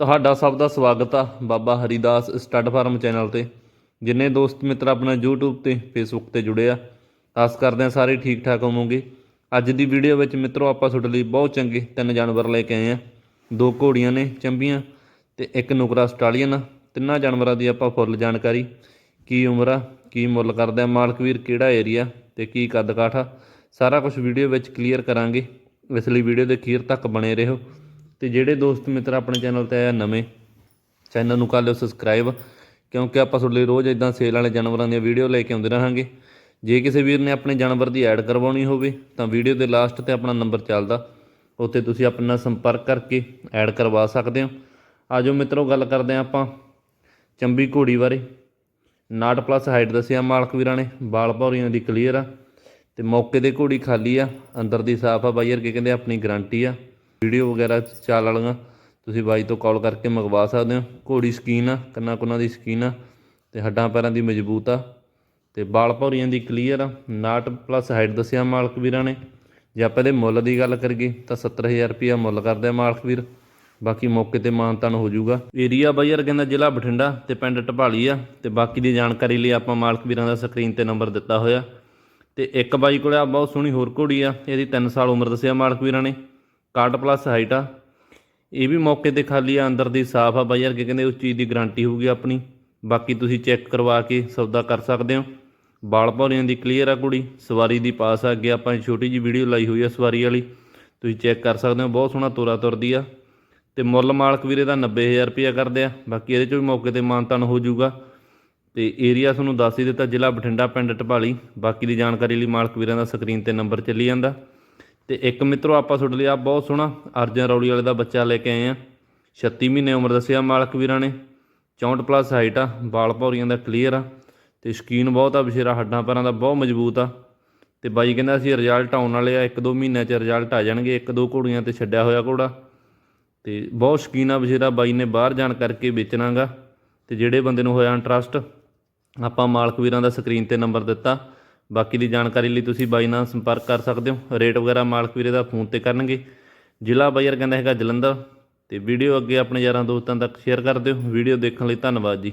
ਤੁਹਾਡਾ ਸਭ ਦਾ ਸਵਾਗਤ ਆ Baba Haridas stud farm channel ਤੇ। ਜਿੰਨੇ ਦੋਸਤ ਮਿੱਤਰ ਆਪਣਾ YouTube ਤੇ, Facebook ਤੇ ਜੁੜੇ ਆ, ਆਸ ਕਰਦੇ ਆ ਸਾਰੇ ਠੀਕ ਠਾਕ ਹੋਵੋਗੇ। ਅੱਜ ਦੀ ਵੀਡੀਓ ਵਿੱਚ ਮਿੱਤਰੋ ਆਪਾਂ ਤੁਹਾਡੇ ਲਈ ਬਹੁਤ ਚੰਗੇ ਤਿੰਨ ਜਾਨਵਰ ਲੈ ਕੇ ਆਏ ਆ। ਦੋ ਘੋੜੀਆਂ ਨੇ, ਚੰਬੀਆਂ ਤੇ ਇੱਕ ਨੁਕਰਾ ਆਸਟ੍ਰੇਲੀਅਨ ਆ। ਤਿੰਨਾਂ ਜਾਨਵਰਾਂ ਦੀ ਆਪਾਂ ਫੁੱਲ ਜਾਣਕਾਰੀ। ਕੀ ਉਮਰ ਆ, ਕੀ ਮੁੱਲ ਕਰਦੇ ਆ ਮਾਲਕ ਵੀਰ ਕਿਹੜਾ ਏਰੀਆ ਤੇ ਕੀ ਕੱਦ ਕਾਠਾ ਸਾਰਾ ਕੁਝ ਵੀਡੀਓ ਵਿੱਚ ਕਲੀਅਰ ਕਰਾਂਗੇ। ਇਸ ਲਈ ਵੀਡੀਓ ਦੇ ਅਖੀਰ ਤੱਕ ਬਣੇ ਰਹੋ। ਤੇ ਜਿਹੜੇ ਦੋਸਤ ਮਿੱਤਰ ਆਪਣੇ ਚੈਨਲ ਤੇ ਆਇਆ ਨਵੇਂ, ਚੈਨਲ ਨੂੰ ਕਰ ਲਿਓ ਸਬਸਕ੍ਰਾਈਬ ਕਿਉਂਕਿ ਆਪਾਂ ਤੁਹਾਡੇ ਲਈ ਰੋਜ਼ ਇਦਾਂ ਸੇਲ ਵਾਲੇ ਜਾਨਵਰਾਂ ਦੀਆਂ ਵੀਡੀਓ ਲੈ ਕੇ ਆਉਂਦੇ ਰਹਾਂਗੇ। ਜੇ ਕਿਸੇ ਵੀਰ ਨੇ ਆਪਣੇ ਜਾਨਵਰ ਦੀ ਐਡ ਕਰਵਾਉਣੀ ਹੋਵੇ, ਤਾਂ ਵੀਡੀਓ ਦੇ ਲਾਸਟ ਤੇ ਆਪਣਾ ਨੰਬਰ ਚੱਲਦਾ। ਉੱਥੇ ਤੁਸੀਂ ਆਪਣੇ ਨਾਲ ਸੰਪਰਕ ਕਰਕੇ ਐਡ ਕਰਵਾ ਸਕਦੇ ਹੋ। ਆਜੋ ਮਿੱਤਰੋ, ਗੱਲ ਕਰਦੇ ਹਾਂ ਆਪਾਂ ਚੰਬੀ ਘੋੜੀ ਬਾਰੇ। ਨਾਟ ਪਲੱਸ ਹਾਈਟ ਦੱਸਿਆ ਮਾਲਕ ਵੀਰਾਂ ਨੇ, ਬਾਲ ਭੌਰੀਆਂ ਦੀ ਕਲੀਅਰ ਆ। ਤੇ ਮੌਕੇ ਤੇ ਘੋੜੀ ਖਾਲੀ ਆ, ਅੰਦਰ ਦੀ ਸਾਫ਼ ਆ ਬਾਈ ਵਰਗੇ ਕਹਿੰਦੇ ਆਪਣੀ ਗਾਰੰਟੀ ਆ। ਵੀਡੀਓ ਵਗੈਰਾ ਚਾਲ ਵਾਲੀਆਂ, ਤੁਸੀਂ ਬਾਈ ਤੋਂ ਕਾਲ ਕਰਕੇ ਮੰਗਵਾ ਸਕਦੇ ਹੋ। ਘੋੜੀ ਸਕੀਨ ਆ, ਕੰਨਾਂ ਕੁੰਨਾਂ ਦੀ ਸਕੀਨ ਆ, ਤੇ ਹੱਡਾਂ ਪੈਰਾਂ ਦੀ ਮਜ਼ਬੂਤ ਆ, ਤੇ ਬਾਲ ਭੌਰੀਆਂ ਦੀ ਕਲੀਅਰ ਆ। ਨਾਟ ਪਲੱਸ ਹਾਈਟ ਦੱਸਿਆ ਮਾਲਕ ਵੀਰਾਂ ਨੇ। ਜੇ ਆਪਾਂ ਇਹਦੇ ਮੁੱਲ ਦੀ ਗੱਲ ਕਰੀਏ, ਤਾਂ 70000 ਰੁਪਇਆ ਮੁੱਲ ਕਰਦੇ ਆ ਮਾਲਕ ਵੀਰ। ਬਾਕੀ ਮੌਕੇ ਤੇ ਮਾਨਤਾਨ ਹੋ ਜਾਊਗਾ। ਏਰੀਆ ਬਾਈਰ ਕਹਿੰਦਾ ਜ਼ਿਲ੍ਹਾ ਬਠਿੰਡਾ ਤੇ ਪਿੰਡ ਢਪਾਲੀ ਆ, ਤੇ ਬਾਕੀ ਦੀ ਜਾਣਕਾਰੀ ਲਈ ਆਪਾਂ ਮਾਲਕ ਵੀਰਾਂ ਦਾ ਸਕਰੀਨ ਤੇ ਨੰਬਰ ਦਿੱਤਾ ਹੋਇਆ। ਤੇ ਇੱਕ ਬਾਈ ਕੋਲੇ ਆ, ਬਹੁਤ ਸੋਹਣੀ ਹੋਰ ਘੋੜੀ ਆ, ਇਹਦੀ 3 ਸਾਲ ਉਮਰ ਦੱਸਿਆ ਮਾਲਕ ਵੀਰਾਂ ਨੇ। 61 ਪਲੱਸ ਹਾਈਟ ਆ। ਇਹ ਵੀ ਮੌਕੇ ਤੇ ਖਾਲੀ ਆ, ਅੰਦਰ ਦੀ ਸਾਫ਼ ਆ ਬਾਈ ਵਰਗੇ ਕਹਿੰਦੇ ਉਸ ਚੀਜ਼ ਦੀ ਗਾਰੰਟੀ ਹੋਊਗੀ ਆਪਣੀ। ਬਾਕੀ ਤੁਸੀਂ ਚੈੱਕ ਕਰਵਾ ਕੇ ਸੌਦਾ ਕਰ ਸਕਦੇ ਹੋ। ਬਾਲ ਭੌਰੀਆਂ ਦੀ ਕਲੀਅਰ ਆ ਕੁੜੀ, ਸਵਾਰੀ ਦੀ ਪਾਸ ਆ। ਅੱਗੇ ਆਪਾਂ ਛੋਟੀ ਜੀ ਵੀਡੀਓ ਲਾਈ ਹੋਈ ਆ ਸਵਾਰੀ ਵਾਲੀ। ਤੁਸੀਂ ਚੈੱਕ ਕਰ ਸਕਦੇ ਹੋ, ਬਹੁਤ ਸੋਹਣਾ ਤੋਰਾ ਤੁਰਦੀ ਆ। ਤੇ ਮੁੱਲ ਮਾਲਕ ਵੀਰੇ ਦਾ 90000 ਰੁਪਇਆ ਕਰਦੇ ਆ। ਬਾਕੀ ਇਹਦੇ ਚੋਂ ਵੀ ਮੌਕੇ ਤੇ ਮਾਨਤਾਨ ਹੋ ਜਾਊਗਾ। ਤੇ ਏਰੀਆ ਤੁਹਾਨੂੰ ਦੱਸ ਹੀ ਦਿੱਤਾ, ਜ਼ਿਲ੍ਹਾ ਬਠਿੰਡਾ, ਪਿੰਡ ਟਪਾਲੀ ਬਾਕੀ ਦੀ ਜਾਣਕਾਰੀ ਲਈ ਮਾਲਕ ਵੀਰਾਂ ਦਾ ਸਕਰੀਨ ਤੇ ਨੰਬਰ ਚੱਲੀ ਜਾਂਦਾ। ਤੇ ਇੱਕ ਮਿੱਤਰੋ, ਆਪਾਂ ਤੁਹਾਡੇ ਲਈ ਆ ਬਹੁਤ ਸੋਹਣਾ ਅਰਜਨ ਰੌਲੀ ਵਾਲੇ ਦਾ ਬੱਚਾ ਲੈ ਕੇ ਆਏ ਆ 36 ਮਹੀਨੇ ਉਮਰ ਦੱਸਿਆ ਮਾਲਕ ਵੀਰਾਂ ਨੇ। 64 ਪਲੱਸ ਹਾਈਟ ਆ, ਵਾਲ ਭੌਰੀਆਂ ਦਾ ਕਲੀਅਰ ਆ ਤੇ ਸ਼ਕੀਨ ਬਹੁਤ ਆ, ਬਸ਼ੇਰਾ ਹੱਡਾਂ ਪੈਰਾਂ ਦਾ ਬਹੁਤ ਮਜ਼ਬੂਤ ਆ। ਤੇ ਬਾਈ ਕਹਿੰਦਾ ਅਸੀਂ ਰਿਜ਼ਲਟ ਆਉਣ ਵਾਲੇ ਆ, ਇੱਕ ਦੋ ਮਹੀਨਿਆਂ 'ਚ ਰਿਜ਼ਲਟ ਆ ਜਾਣਗੇ, ਇੱਕ ਦੋ ਘੋੜੀਆਂ ਤੇ ਛੱਡਿਆ ਹੋਇਆ ਘੋੜਾ। ਤੇ ਬਹੁਤ ਸ਼ਕੀਨ ਆ ਬਸ਼ੇਰਾ, ਬਾਈ ਨੇ ਬਾਹਰ ਜਾਣ ਕਰਕੇ ਵੇਚਣਾਗਾ ਤੇ ਜਿਹੜੇ ਬੰਦੇ ਨੂੰ ਹੋਇਆ ਇੰਟਰਸਟ ਆਪਾਂ ਮਾਲਕ ਵੀਰਾਂ ਦਾ ਸਕਰੀਨ ਤੇ ਨੰਬਰ ਦਿੱਤਾ। ਬਾਕੀ ਦੀ ਜਾਣਕਾਰੀ ਲਈ ਤੁਸੀਂ ਬਾਈ ਨਾਲ ਸੰਪਰਕ ਕਰ ਸਕਦੇ ਹੋ। ਰੇਟ ਵਗੈਰਾ ਮਾਲਕ ਵੀਰੇ ਦਾ ਫੋਨ ਤੇ ਕਰਨਗੇ। ਜ਼ਿਲ੍ਹਾ ਬਾਈਰ ਕਹਿੰਦਾ ਹੈਗਾ ਜਲੰਧਰ। ਤੇ ਵੀਡੀਓ ਅੱਗੇ ਆਪਣੇ ਯਾਰਾਂ ਦੋਸਤਾਂ ਤੱਕ ਸ਼ੇਅਰ ਕਰ ਦਿਓ। ਵੀਡੀਓ ਦੇਖਣ ਲਈ ਧੰਨਵਾਦ ਜੀ।